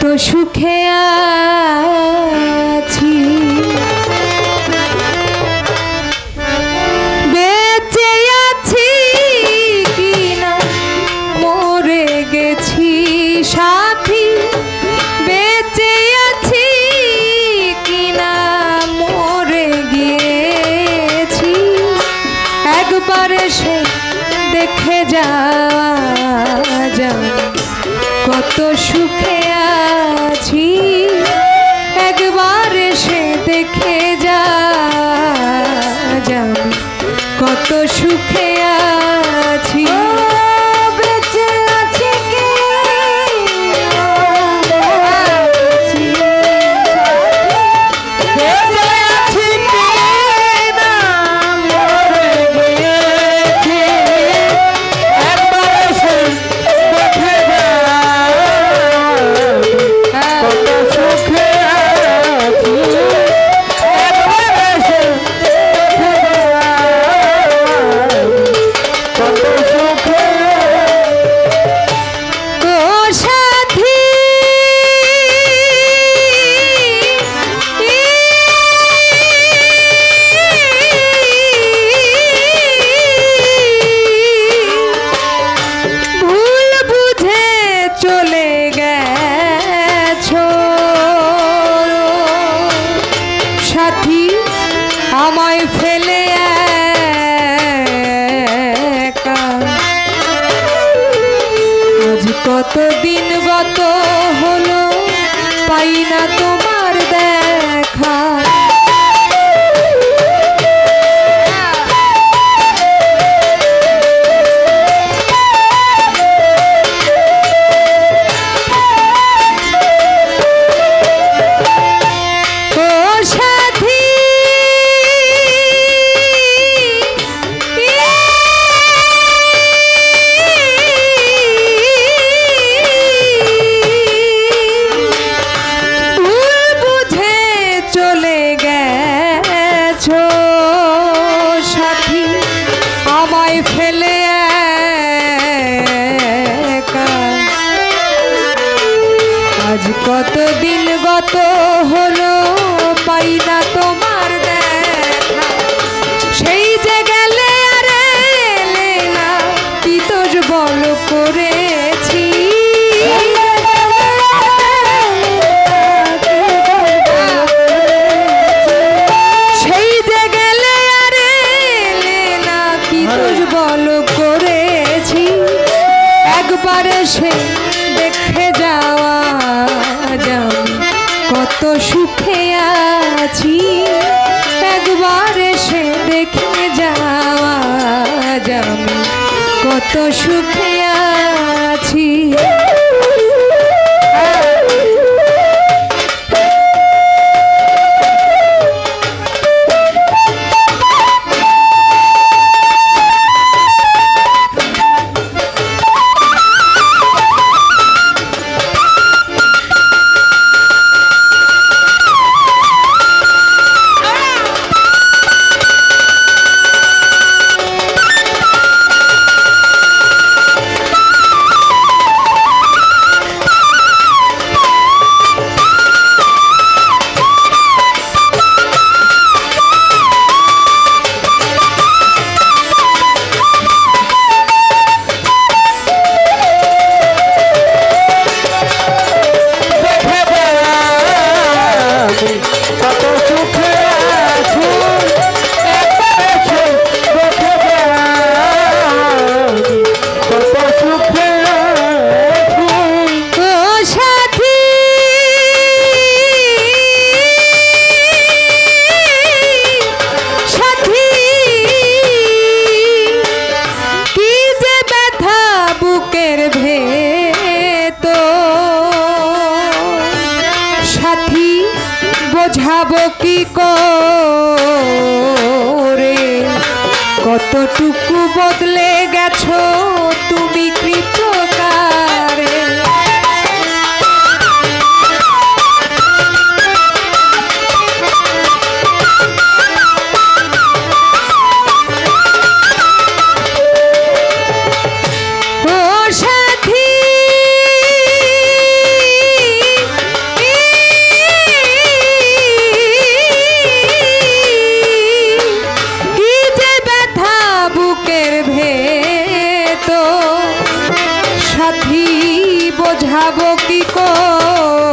কত সুখে আছি। কিনা মরে গেছি কিনা মরে গিয়েছি। একবার সে দেখে যা যা কত সুখে আছি। আমায় ফেলে আজ কতদিন গত হলো পাই না তোমার দেখা। আমায় ফেলে আজ কতদিন গত হল? আছো बुझ की को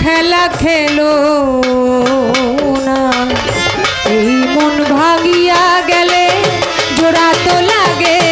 খেলা খেলো না। এই মন ভাঙিয়া গেলে জোড়া তো লাগে।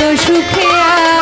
কত সুখে আর